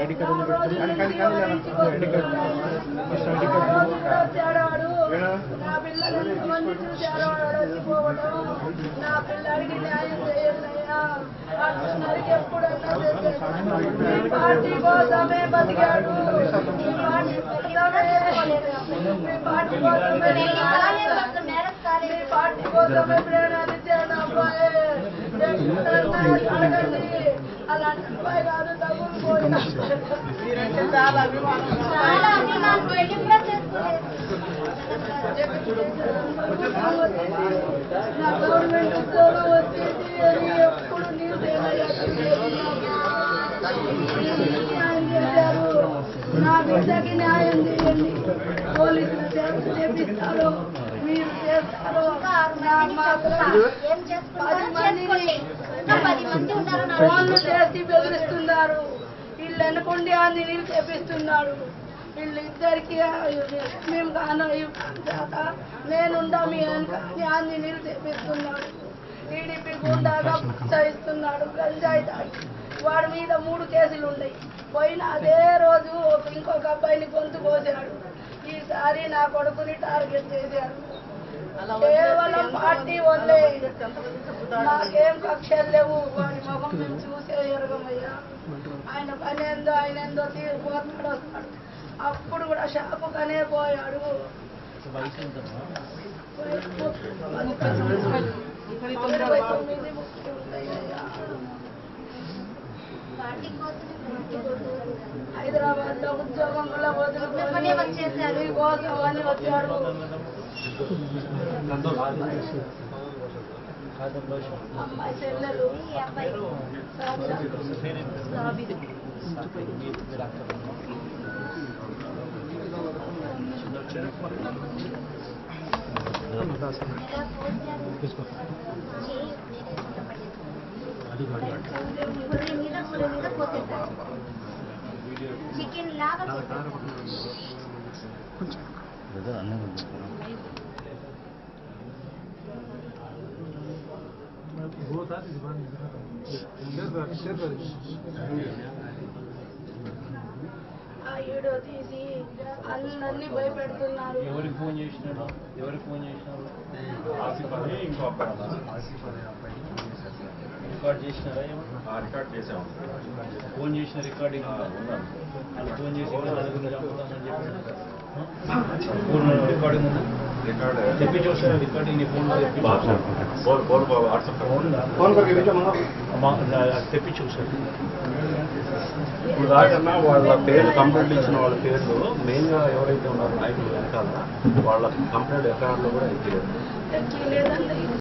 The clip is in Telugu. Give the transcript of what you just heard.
ID card ID card first ID card నా పిల్లలు ఎంతమంది చూశారో అడచిపోవడం నా పిల్లడికి న్యాయం ఎప్పుడన్నా. మీ పార్టీ కోసమే బతికాడు పార్టీ కోసమే పార్టీ కోసమే పార్టీ అబ్బాయి ఎప్పుడన్నా అడగండి అలాంటి అబ్బాయి కాదు తగులుకోయినా చాలా అభిమానం నా గవర్నమెంట్ ఉద్యోగం వచ్చేసి ఎప్పుడు నీవు న్యాయం చేశారు నా బిడ్డకి న్యాయం చేయండి పోలీసులు చేత చేపిస్తారు మీరు చేస్తారు నా చేసి బెదిరిస్తున్నారు వీళ్ళు అనుకోండి అన్ని నీళ్ళు చేపిస్తున్నాడు వీళ్ళు ఇద్దరికి మేము కాన దాకా నేనుండా మీ వెనక అన్ని నీళ్ళు చేపిస్తున్నాడు టీడీపీ గుండాగా ప్రోత్సహిస్తున్నాడు గంజాయి తాగి వాడి మీద మూడు కేసులు ఉన్నాయి. పోయిన అదే రోజు ఇంకొక అబ్బాయిని గొంతు కోసాడు. ఈసారి నా కొడుకుని టార్గెట్ చేశారు. కేవలం పార్టీ వల్లే నాకేం కక్షలు లేవు. వాడి ముఖం మేము చూసే ఎరగమయ్యా. ఆయన పని ఏందో ఆయన ఏందో తీరిపోతాడు వస్తాడు. అప్పుడు కూడా షాపు కనే పోయాడు. హైదరాబాద్లో ఉద్యోగం వల్ల వదులుకొని కోసం అని వచ్చాడు. అమ్మాయి చెల్లెలు చికెన్ లాగా ఆ వీడియో తీసి అందరినీ భయపెడుతున్నారు. ఎవరికి ఫోన్ చేసినాడు ఎవరికి ఫోన్ చేసినాడు రికార్డ్ చేసినారా? రికార్డ్ చేసాము. ఫోన్ చేసిన రికార్డింగ్ ఉందా? వాళ్ళు ఫోన్ చేసి చంపుతామని చెప్పి ఫోన్ రికార్డింగ్ తెప్పి చూసారు ఇప్పుడు దాకన్నా వాళ్ళ పేర్లు కంప్లైంట్ ఇచ్చిన వాళ్ళ పేర్లు మెయిన్గా ఎవరైతే ఉన్నారో నాయకులు వెనకాల వాళ్ళ కంప్లైంట్ ఎక్కడ కూడా ఎక్కిలేదు